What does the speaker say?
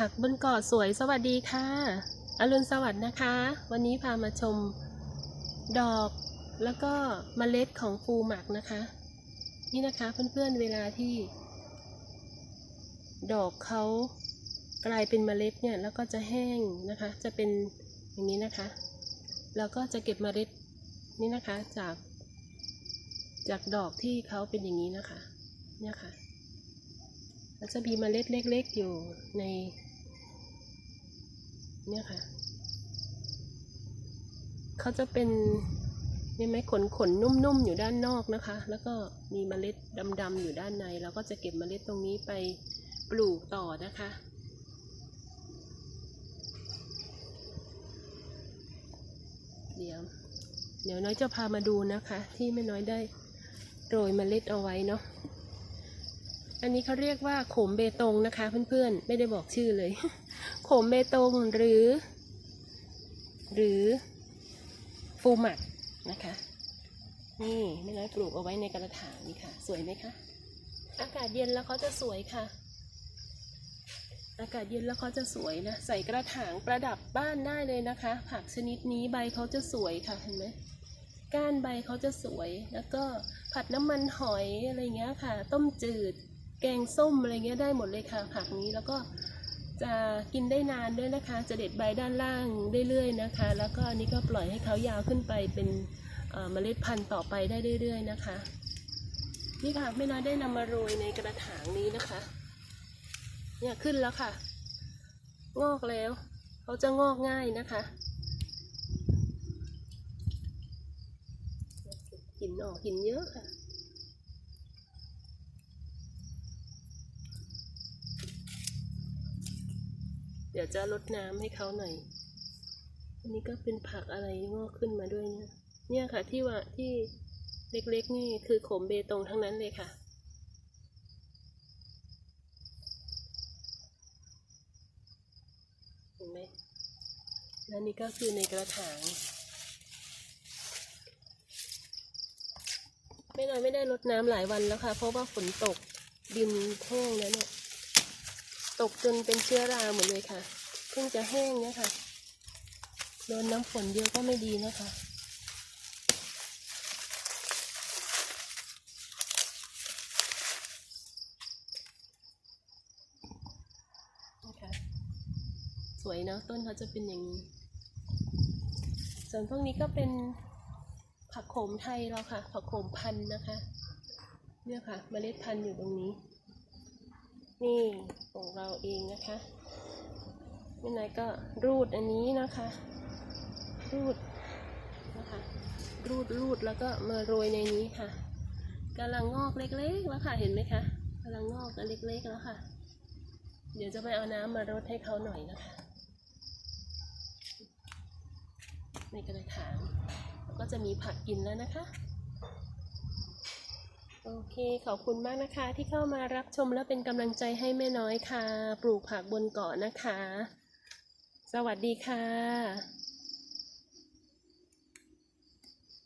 ผักบนเกาะสวยสวัสดีค่ะ อรุณสวัสดิ์นะคะ วันนี้พามาชมดอกแล้วก็เมล็ดของฟูหมักนะคะ นี่นะคะเพื่อนๆเวลาที่ ดอกเขากลายเป็นเมล็ดเนี่ยแล้วก็จะแห้งนะคะ จะเป็นอย่างนี้นะคะ แล้วก็จะเก็บเมล็ดนี่นะคะจาก จากดอกที่เขาเป็นอย่างนี้นะคะ เนี่ยค่ะแล้วจะมีเมล็ดเล็ก ๆ อยู่ใน เนี่ยค่ะ เขาจะเป็นเนี่ยไหมขนขนนุ่มๆอยู่ด้านนอกนะคะ แล้วก็มีเมล็ดดำๆอยู่ด้านในเราก็จะเก็บเมล็ดตรงนี้ไปปลูกต่อนะคะ เดี๋ยว เดี๋ยวน้อยจะพามาดูนะคะ ที่แม่น้อยได้โรยเมล็ดเอาไว้เนาะ อันนี้เขาเรียกว่าโขมเบตงนะคะ เพื่อนๆ ไม่ได้บอกชื่อเลย โขมเบตงหรือ หรือฟูหมักนะคะ นี่ไม่น้อยปลูกเอาไว้ในกระถางนี่ค่ะ สวยไหมคะ อากาศเย็นแล้วเขาจะสวยค่ะ อากาศเย็นแล้วเขาจะสวยนะ ใส่กระถางประดับบ้านได้เลยนะคะ ผักชนิดนี้ใบเขาจะสวยค่ะเห็นไหมก้านใบเขาจะสวย แล้วก็ผัดน้ำมันหอยอะไรเงี้ยค่ะ ต้มจืด แกงส้มอะไรเงี้ยได้หมดเลยค่ะผักนี้แล้วก็จะกินได้นานด้วยนะคะ จะเด็ดใบด้านล่างเรื่อยๆนะคะ แล้วก็อันนี้ก็ปล่อยให้เขายาวขึ้นไปเป็นเมล็ดพันธุ์ต่อไปได้เรื่อย ๆนะคะ นี่ค่ะไม่น้อยได้นำมาโรยในกระถางนี้นะคะ เนี่ยขึ้นแล้วค่ะ งอกแล้วเขาจะงอกง่ายนะคะหินออกหินเยอะค่ะ เดี๋ยวจะลดน้ำให้เขาหน่อยอันนี้ก็เป็นผักอะไรงอกขึ้นมาด้วยเนี่ย เนี่ยค่ะที่ว่าที่เล็กๆนี่คือโขมเบตงทั้งนั้นเลยค่ะ เห็นไหมแล้วนี่ก็คือในกระถางไม่น้อยไม่ได้รดน้ำหลายวันแล้วค่ะ เพราะว่าฝนตกดินแห้งแล้วเนี่ย ตกจนเป็นเชื้อราหมดเลยค่ะ เพิ่งจะแห้งเนี่ยค่ะ โดนน้ำฝนเยอะก็ไม่ดีนะคะนะคสวยเนาะต้นเขาจะเป็นอย่างนี้ ส่วนพวกนี้ก็เป็นผักโขมไทยเราค่ะ ผักโขมพันธุ์นะคะ เนี่ยค่ะเมล็ดพันธุ์อยู่ตรงนี้ นี่ของเราเองนะคะไม่นายก็รูดอันนี้นะคะ รูดนะคะ รูดรูดแล้วก็มาโรยในนี้ค่ะกำลังงอกเล็กๆแล้วค่ะเห็นไหมคะกำลังงอกกันเล็กๆแล้วค่ะ เดี๋ยวจะไปเอาน้ำมารดให้เขาหน่อยนะคะในกระถางก็จะมีผักกินแล้วนะคะ เคขอบคุณมากนะคะ ที่เข้ามารับชมและเป็นกำลังใจให้แม่น้อยค่ะ ปลูกผักบนเกาะนะคะ สวัสดีค่ะ